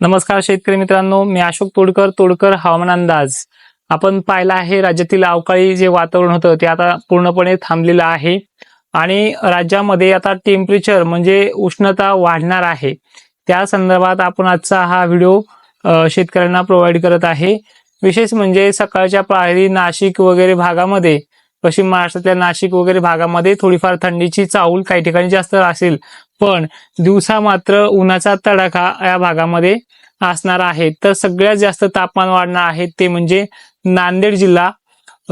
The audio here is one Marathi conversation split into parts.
नमस्कार शेतकरी मित्रांनो मी अशोक तोडकर तोडकर हवामान अंदाज. आपण पाहिलं आहे राज्यातील अवकाळी जे वातावरण होतं ते आता पूर्णपणे थांबलेलं आहे. आणि राज्यामध्ये आता टेम्परेचर म्हणजे उष्णता वाढणार आहे. त्या संदर्भात आपण आजचा हा व्हिडिओ शेतकऱ्यांना प्रोव्हाइड करत आहे. विशेष म्हणजे सकाळच्या पायरी नाशिक वगैरे भागामध्ये पश्चिम महाराष्ट्रातल्या नाशिक वगैरे भागामध्ये थोडीफार थंडीची चाहूल काही ठिकाणी जास्त असेल पण दिवसा मात्र उन्हाचा तडाखा या भागामध्ये असणार आहे. तर सगळ्यात जास्त तापमान वाढणार आहे ते म्हणजे नांदेड जिल्हा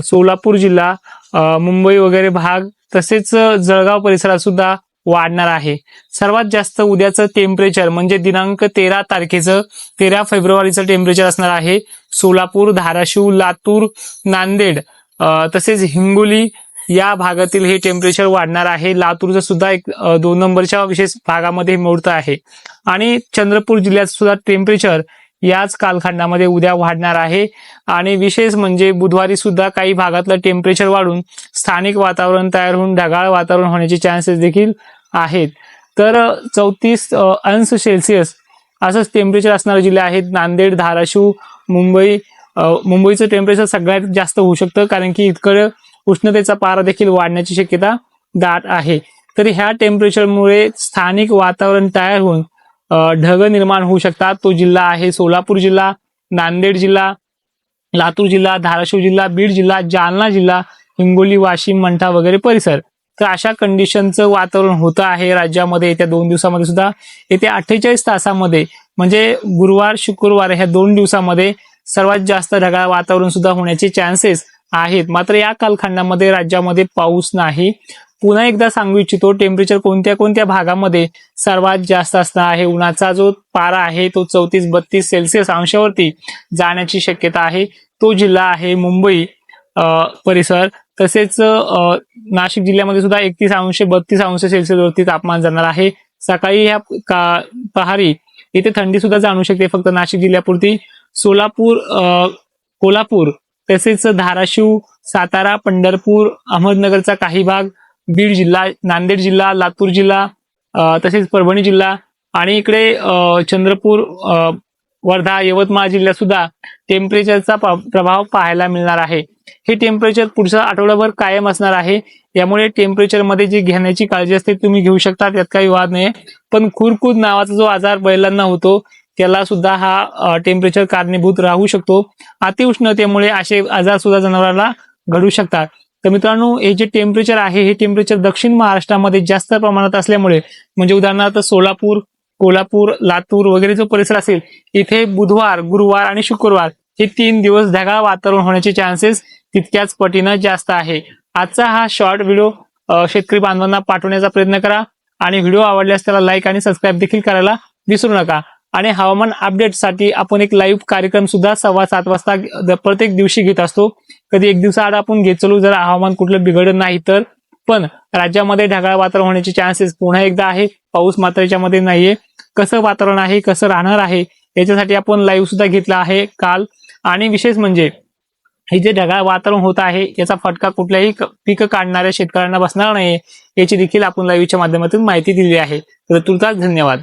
सोलापूर जिल्हा मुंबई वगैरे भाग तसेच जळगाव परिसरात सुद्धा वाढणार आहे. सर्वात जास्त उद्याचं टेम्परेचर म्हणजे दिनांक तेरा तारखेचं तेरा फेब्रुवारीचं टेम्परेचर असणार आहे. सोलापूर धाराशिव लातूर नांदेड तसेच हिंगोली या भागातील हे टेम्परेचर वाढणार आहे. लातूरचं सुद्धा एक दोन नंबरच्या विशेष भागामध्ये मुहूर्त आहे. आणि चंद्रपूर जिल्ह्यात सुद्धा टेम्परेचर याच कालखंडामध्ये उद्या वाढणार आहे. आणि विशेष म्हणजे बुधवारी सुद्धा काही भागातलं टेम्परेचर वाढून स्थानिक वातावरण तयार होऊन ढगाळ वातावरण होण्याचे चान्सेस देखील आहेत. तर चौतीस अंश सेल्सिअस असंच टेम्परेचर असणारे जिल्हे आहेत. नांदेड धाराशिव मुंबई मुंबईचं टेम्परेचर सगळ्यात जास्त होऊ शकतं. कारण की इतकं उष्णतेचा पारा देखील वाढण्याची शक्यता दाट आहे. तर ह्या टेम्परेचरमुळे स्थानिक वातावरण तयार होऊन ढग निर्माण होऊ शकतात. तो जिल्हा आहे सोलापूर जिल्हा नांदेड जिल्हा लातूर जिल्हा धाराशिव जिल्हा बीड जिल्हा जालना जिल्हा हिंगोली वाशिम मंठा वगैरे परिसर. तर अशा कंडिशनचं वातावरण होतं आहे राज्यामध्ये येत्या दोन दिवसामध्ये सुद्धा. येत्या अठ्ठेचाळीस तासामध्ये म्हणजे गुरुवार शुक्रवार ह्या दोन दिवसामध्ये सर्वात जास्त ढगाळ वातावरण सुद्धा होण्याचे चान्सेस आहेत. मात्र या कालखंडामध्ये राज्यामध्ये पाऊस नाही. पुन्हा एकदा सांगू इच्छितो टेम्परेचर कोणत्या कोणत्या भागामध्ये सर्वात जास्त असणार आहे? उन्हाचा जो पारा आहे तो चौतीस बत्तीस सेल्सिअस अंशावरती जाण्याची शक्यता आहे. तो जिल्हा आहे मुंबई परिसर. तसेच नाशिक जिल्ह्यामध्ये सुद्धा एकतीस अंश बत्तीस अंश सेल्सिअस वरती तापमान जाणार आहे. सकाळी ह्या का पहारी इथे थंडी सुद्धा जाणू शकते. फक्त नाशिक जिल्ह्यापुरती. सोलापूर कोल्हापूर तसेच धाराशिव सातारा पंढरपूर अहमदनगरचा काही भाग बीड जिल्हा नांदेड जिल्हा लातूर जिल्हा तसेच परभणी जिल्हा आणि इकडे चंद्रपूर वर्धा यवतमाळ जिल्ह्यात सुद्धा टेम्परेचरचा प्रभाव पाहायला मिळणार आहे. हे टेम्परेचर पुढचा आठवडाभर कायम असणार आहे. यामुळे टेम्परेचरमध्ये जी घेण्याची काळजी असते तुम्ही घेऊ शकता. त्यात काही वाद नाही पण खुरकूद नावाचा जो आजार बैलांना होतो त्याला सुद्धा हा टेम्परेचर कारणीभूत राहू शकतो. अतिउष्णतेमुळे असे आजार सुद्धा जनावराला घडू शकतात. तर मित्रांनो हे जे टेम्परेचर आहे हे टेम्परेचर दक्षिण महाराष्ट्रामध्ये जास्त प्रमाणात असल्यामुळे म्हणजे उदाहरणार्थ सोलापूर कोल्हापूर लातूर वगैरे जो परिसर असेल इथे बुधवार गुरुवार आणि शुक्रवार हे तीन दिवस ढगाळ वातावरण होण्याचे चान्सेस तितक्याच पटीनं जास्त आहे. आजचा हा शॉर्ट व्हिडिओ शेतकरी बांधवांना पाठवण्याचा प्रयत्न करा आणि व्हिडिओ आवडल्यास त्याला लाईक आणि सबस्क्राईब देखील करायला विसरू नका. आणि हवामान अपडेटसाठी आपण एक लाईव्ह कार्यक्रम सुद्धा सव्वा सात वाजता प्रत्येक दिवशी घेत असतो. कधी एक दिवसाआड आपण घेत चलू जर हवामान कुठलं बिघडलं नाही तर. पण राज्यामध्ये ढगाळ वातावरण होण्याचे चान्सेस पुन्हा एकदा आहे. पाऊस मात्र याच्यामध्ये नाहीये. कसं वातावरण आहे कसं राहणार आहे याच्यासाठी आपण लाईव्ह सुद्धा घेतला आहे काल. आणि विशेष म्हणजे हे जे ढगाळ वातावरण होत आहे याचा फटका कुठल्याही पीक काढणाऱ्या शेतकऱ्यांना बसणार नाही याची देखील आपण लाईव्हच्या माध्यमातून माहिती दिली आहे. तर तुर्तास धन्यवाद.